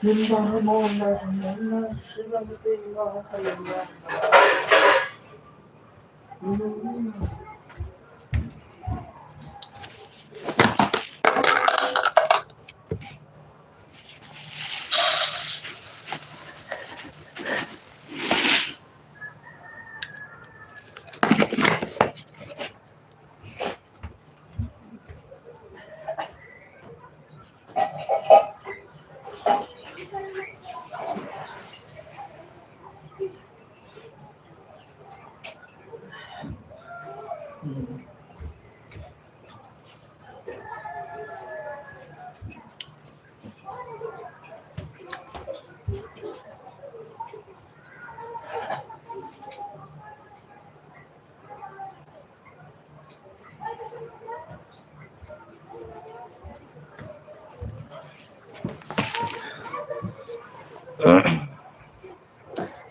Thank you.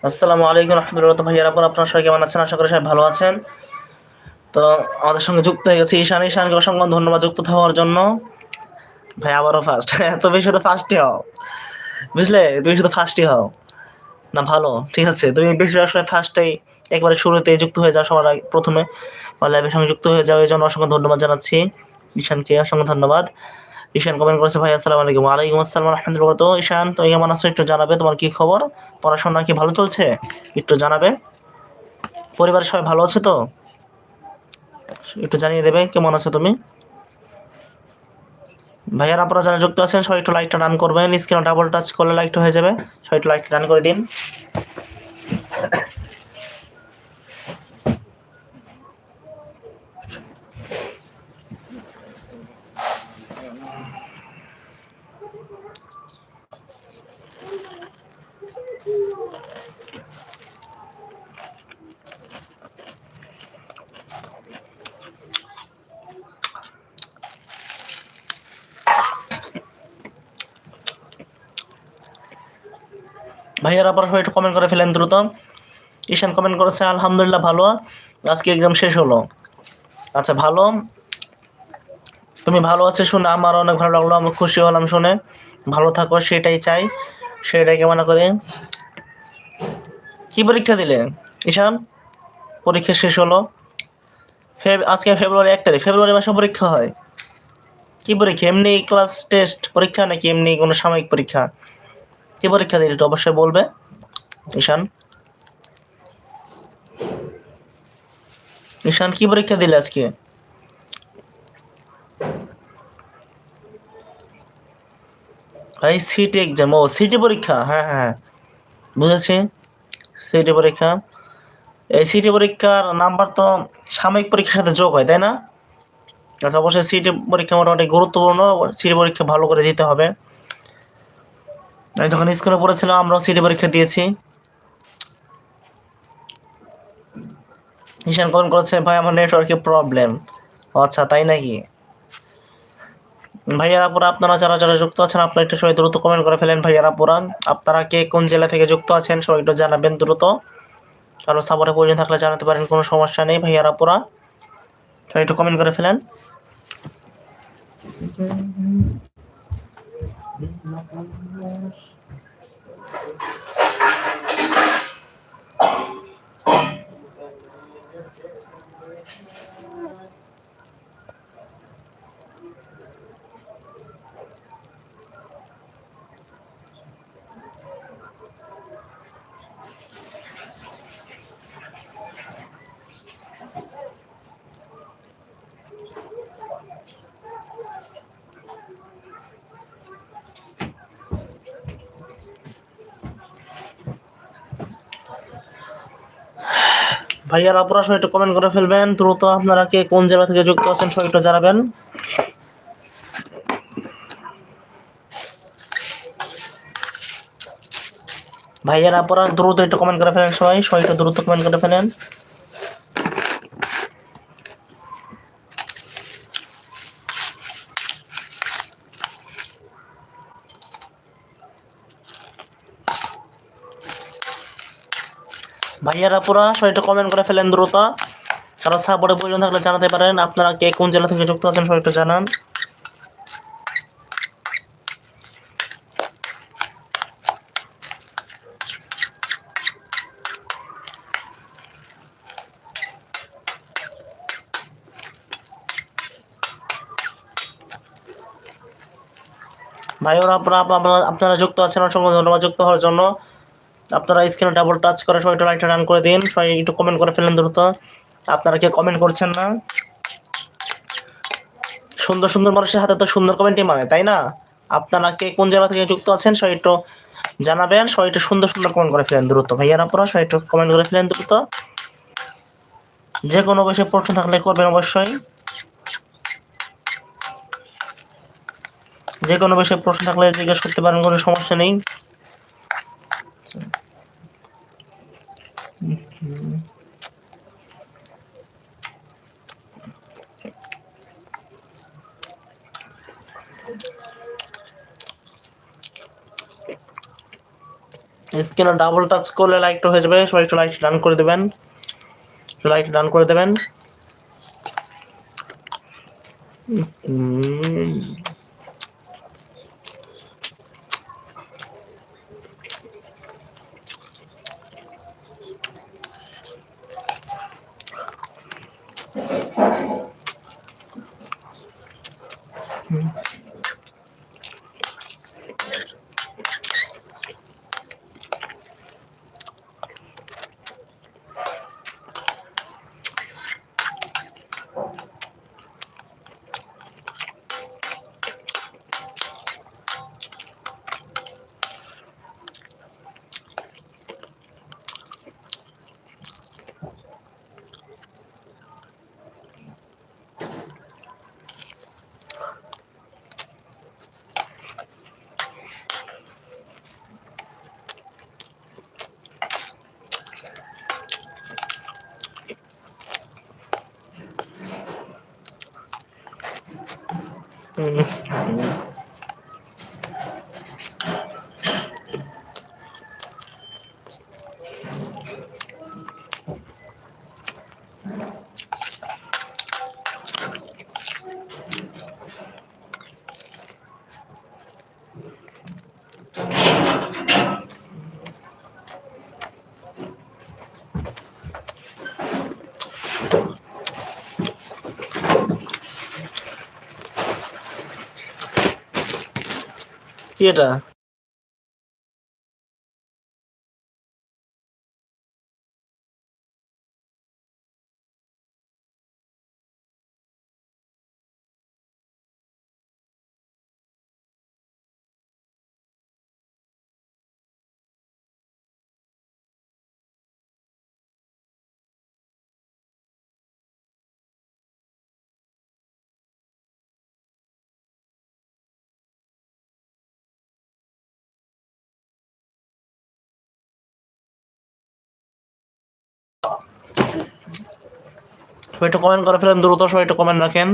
আসসালামু আলাইকুম রহমতুল্লাহ ভাইয়ার আপন আপনার সবাই কেমন আছেন? আশা করি সবাই ভালো আছেন। তো আমাদের সঙ্গে যুক্ত হয়ে গেছে ঈশান। ঈশানকে অসংখ্য ধন্যবাদ যুক্ত হওয়ার জন্য। ভাই, আবারও ফার্স্ট তুমি শুধু ফার্স্টই হও। বুঝলে? তুমি শুধু ফার্স্টই হও। না, ভালো। ঠিক আছে। তুমি বেশিরভাগ সময় ফার্স্টেই একবারে শুরুতে যুক্ত হয়ে যাও সবার প্রথমে। লাইভের সঙ্গে যুক্ত হয়ে যাও। এই জন্য অসংখ্য ধন্যবাদ জানাচ্ছি। ঈশানকে অসংখ্য ধন্যবাদ। ঈশান কমেন্ট করেছে, ভাই, আসসালামু আলাইকুম। ওয়ালাইকুম আসসালাম রহমতুল্লাহ তো ঈশান, তুমি কেমন আছো? একটু জানাবে তোমার কি খবর? পড়াশোনা কি ভালো চলছে? একটু জানাবে। পরিবারের সবাই ভালো আছে তো? একটু জানিয়ে দেবে, কেমন আছো তুমি? ভাইয়ার, আপনারা যারা যুক্ত আছেন, সবাই একটু লাইটটা ডান করবেন। স্ক্রিনে ডাবল টাচ করলে লাইটটা হয়ে যাবে। সবাই একটু লাইটটা ডান করে দিন। ভাইয়ার আপনারা সবাই একটু কমেন্ট করে ফেলেন দ্রুত। ঈশান কমেন্ট করেছে, আলহামদুলিল্লাহ ভালো। আজকে এক্সাম শেষ হলো। আচ্ছা ভালো। তুমি ভালো আছে শুনে আমার অনেক ভালো লাগল, আমি খুশি হলাম শুনে। ভালো থাকো, সেটাই চাই সেটাই কেমন করে। কি পরীক্ষা দিলে, ঈশান? পরীক্ষা শেষ হলো। আজকে ফেব্রুয়ারি এক তারিখ, ফেব্রুয়ারি মাসে পরীক্ষা হয়। কি পরীক্ষা? এমনি ক্লাস টেস্ট পরীক্ষা নাকি এমনি কোনো সাময়িক পরীক্ষা? কি পরীক্ষা দিলে এটা অবশ্যই বলবে? ঈশান? ঈশান, কি পরীক্ষা দিলে আজকে? ভাই সিটি এক্সাম ও সিটি পরীক্ষা? হ্যাঁ হ্যাঁ। বুঝেছি। সিটি পরীক্ষা। এই সিটি পরীক্ষার নাম্বার তো সাময়িক পরীক্ষার সাথে যোগ হয়, তাই না? আচ্ছা অবশ্যই সিটি পরীক্ষা মোটামুটি গুরুত্বপূর্ণ। সিটি পরীক্ষা ভালো করে দিতে হবে। আমি যখন স্কুলে পড়েছিলাম, আমরাও সিটি পরীক্ষা দিয়েছি। ঈশান কমেন্ট করেছে, ভাই, আমার নেটওয়ার্কে প্রবলেম আচ্ছা তাই নাকি? ভাইয়ারা পুরা আপনারা যারা যারা যুক্ত আছেন, আপনারা একটু সবাই দ্রুত কমেন্ট করে ফেলেন ভাইয়ারা পুরা আপনারা কে কোন জেলা থেকে যুক্ত আছেন, সবাই একটু জানাবেন দ্রুত। কারও সাপোর্টে প্রয়োজন থাকলে জানাতে পারেন, কোনো সমস্যা নেই ভাইয়ারা পুরা সবাই একটু কমেন্ট করে ফেলেন। Thank you. Thank you. ভাইয়ার আপনারা সবাই একটু কমেন্ট করে ফেলবেন। দ্রুত আপনারা কে কোন জেলা থেকে যুক্ত আছেন সবাই একটু জানাবেন। ভাইয়ার আপনারা দ্রুত একটু কমেন্ট করে ফেলেন সবাই। সবাই একটু দ্রুত কমেন্ট করে ফেলেন। ভাইয়ারা পুরা সবাই কমেন্ট করে ফেলেন দ্রুত। কারও সাপোর্টে প্রয়োজন থাকলে জানাতে পারেন। আপনারা কে কোন জেলা থেকে যুক্ত আছেন সবাই একটু জানান। ভাই ওরা আপনারা আপনারা যুক্ত আছেন, অসংখ্য ধন্যবাদ যুক্ত হওয়ার জন্য। আপনারা স্ক্রিনে ডাবল টাচ করে সবাই একটু লাইটটা রান করে দিন। সবাই একটু কমেন্ট করে ফেলেন দ্রুত। আপনারা কে কমেন্ট করছেন না। সুন্দর সুন্দর মানুষের হাতে তো সুন্দর কমেন্টই মানে তাই না? আপনারা কে কোন জায়গা থেকে যুক্ত আছেন, সবাই একটু জানাবেন। সবাই একটু সুন্দর সুন্দর কমেন্ট করে ফেলেন দ্রুত। ভাইয়ারা আপনারা সবাই একটু কমেন্ট করে ফেলেন দ্রুত। যে কোনো বিষয়ে প্রশ্ন থাকলে করবেন অবশ্যই। যে কোনো বিষয়ে প্রশ্ন থাকলে জিজ্ঞেস করতে পারেন, কোনো সমস্যা নেই। স্ক্রিনে ডাবল টাচ করলে লাইকটা হয়ে যাবে, সবাই একটু লাইক ডান করে দেবেন। লাইক ডান করে দেবেন। হুম। Mm-hmm. হুম। কি এটা সবাই একটু কমেন্ট করে ফেলেন দ্রুত সবাই একটু কমেন্ট রাখেন।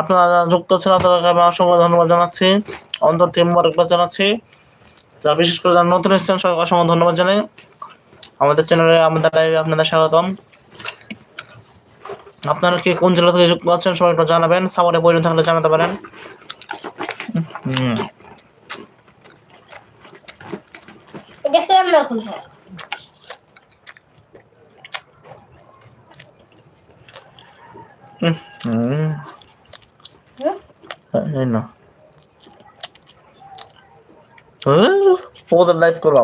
আপনারা যুক্ত আছেন আমি অসংখ্য ধন্যবাদ জানাচ্ছি। অন্তর থেকে মুবারকবাদ জানাচ্ছি। যারা বিশেষ করে যারা নতুন এসেছেন, সবাইকে অসংখ্য ধন্যবাদ জানাই। আমাদের চ্যানেলে আমাদের আপনাদের স্বাগতম। আপনারা কি কোন জেলা থেকে যুক্ত আছেন সবাই একটু জানাবেন। সামনে প্রয়োজন থাকলে জানাতে পারেন। ওদের লাইভ করব।